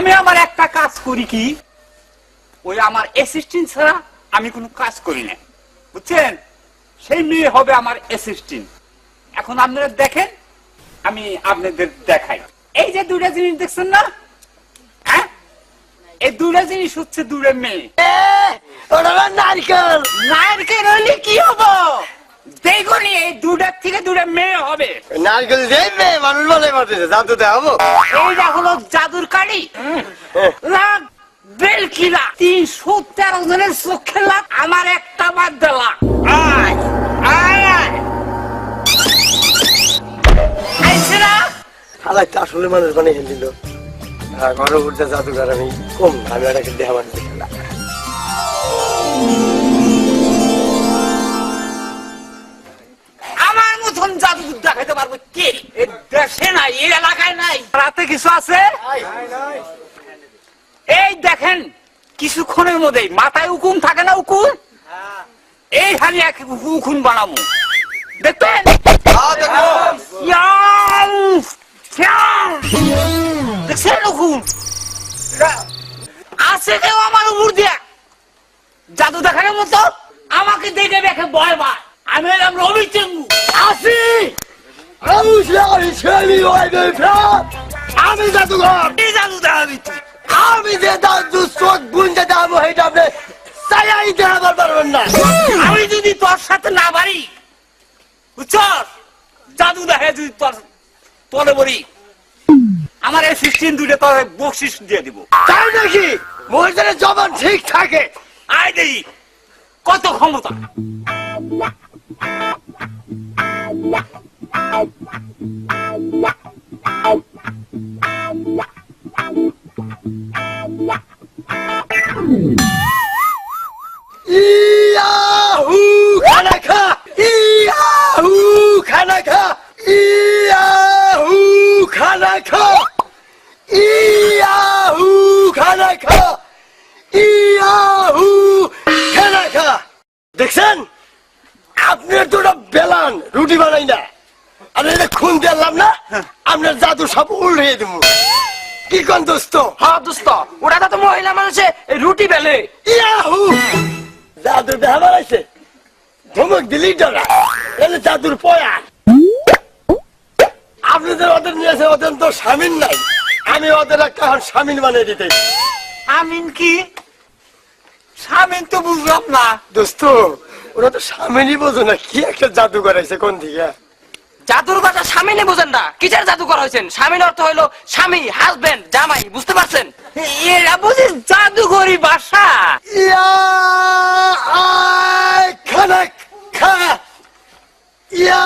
আমি আমার একটা কাজ করি কি? ওই আমার অ্যাসিস্ট্যান্ট ছাড়া আমি কোনো কাজ করি না। বুঝছেন? সেই মেয়ে হবে আমার অ্যাসিস্ট্যান্ট এখন আপনারা দেখেন আমি আপনাদের দেখাই। এই যে দুটা জিনিস দেখছেন না? হ্যাঁ? এই দুটা জিনিস হচ্ছে দুটো মেয়ে। নারকেল। নারকেল হলে কি হব? দেখুন এই দুটার থেকে দুটা মেয়ে হবে। নারকেল দেবে মানুষ বলে মারতেছে জাদু দেখাবো এইটা হলো জাদুর কালি লাখ বেলকিলা তিনশো তেরো জনের চোখে লাখ আমার একটা বাদ দিলা আয় আয় আয়। আইছে না? হালাই তো আসলে মানুষ বানিয়ে দিল ঘরে উঠতে জাদুঘর আমি কম আমি ওটাকে দেহা মানুষ নাই এই এলাকায় নাই। রাতে কিছু আছে? এই দেখেন কিছুক্ষণের মধ্যেই মাথায় উকুন থাকে না উকুন? এইখানে এক উকুন বানাবো। দেখবেন? দেখছেন উকুন? আছে কেউ আমার উপর দিয়া? জাদু দেখানোর মতো? আমাকে দেখে দেখে ভয় পায়। আমি এলাম রবি চেঙ্গু। আসি! আমি আমি যে জাদু চোখ বুনতে যাব সেটা আপনি চাইয়াই দেখাবার পারবেন না। আমি যদি তোর সাথে না পারি বুঝছস? জাদু দেখে যদি তোর তোরে বলি আমার এই সিস্টেম দুইটা তোর বকশিস দিয়ে দিব। তাই নাকি? মহিলাদের জবান ঠিক থাকে। আয় দেখি কত ক্ষমতা? দেখছেন? আপনার দুটো বেলান রুটি বানাই না। আর এটা খুন দিলাম না আপনার জাদু সব উল্টে দেবো। কি কোন দোস্ত? হ্যাঁ দোস্ত। ওরা তো মহিলা মানুষে রুটি বেলে। ইয়াহু! জাদুর দেখা বাড়াইছে ধমক দিলি ডরা এলে জাদুর পয়া। আপনাদের ওদের নিয়েছে ওদের তো স্বামীন নাই। আমি ওদের একটা স্বামীন বানিয়ে দিতে। আমিন কি? স্বামীন তো বুঝলাম না। দোস্ত ওরা তো স্বামীনই বোঝো না কি একটা জাদু করাইছে কোন দিকে? জাদুর কথা স্বামীনে বোঝেন না কিসের জাদু করা হয়েছেন স্বামীর অর্থ হলো স্বামী হাজবেন্ড জামাই বুঝতে পারছেন এরা বুঝি জাদুঘরি বাসা ইয়া ইয়া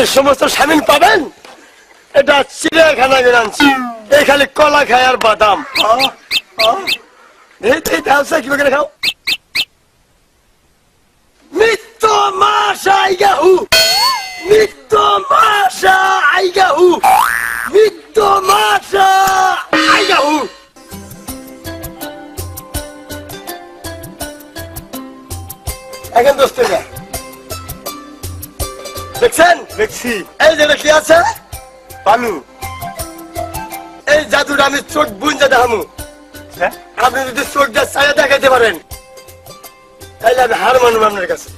এই সমস্ত স্বামীন পাবেন এটা চিড়িয়াখানা আনছি এই খালি কলা খায় আর বাদাম খাও আইগাহু মিত্র আইগাহু এখন দোস্ত দেখছেন? দেখছি। এই যে কি আছে? বালু এই জাদুটা আমি চোখ বুঝতে দেখামু হ্যাঁ? আপনি যদি চোখটা ছায়া দেখাইতে পারেন তাহলে আমি হার মানব আপনার কাছে।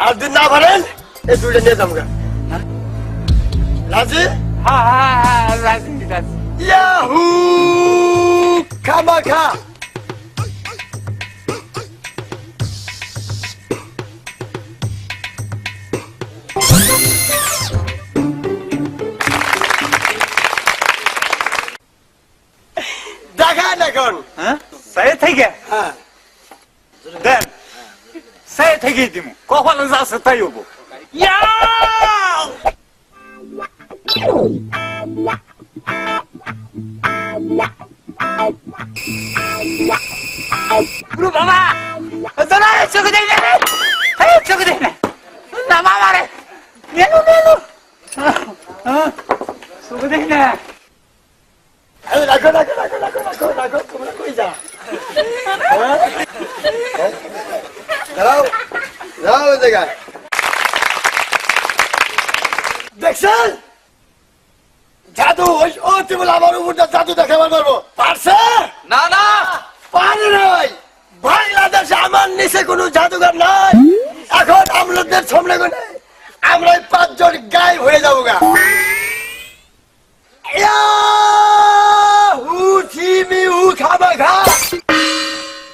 আর যদি না পারেন এই দুইটা নিয়ে যাব গা। রাজি হ্যাঁ হ্যাঁ হ্যাঁ রাজি রাজি ইয়াহু খামা খা দেখান এখন হ্যাঁ সে থেকে হ্যাঁ দেন সে থেকে দিব কখন যাচ্ছে তাই হব ইয়াও! গুরু বাবা দাদা চোখে দেখ না চোখে দেখ না। না বাবা রে। নেনু নেনু। চোখে দেখ না। রাখো রাখো রাখো রাখো রাখো রাখো, তোমরা কই যা? হ্যাঁ? দাঁড়াও দাঁড়াও জায়গায়। দেখছেন? জাদু ওই ও বলে আমার উপরটা জাদু দেখাবার পারব পারছে? না না। পারে নাই। বাংলাদেশে আমার নিচে কোনো জাদুঘর নাই। এখন আমাদের সামনে কোনে আমরা পাঁচজন গায়েব হয়ে যাব গা।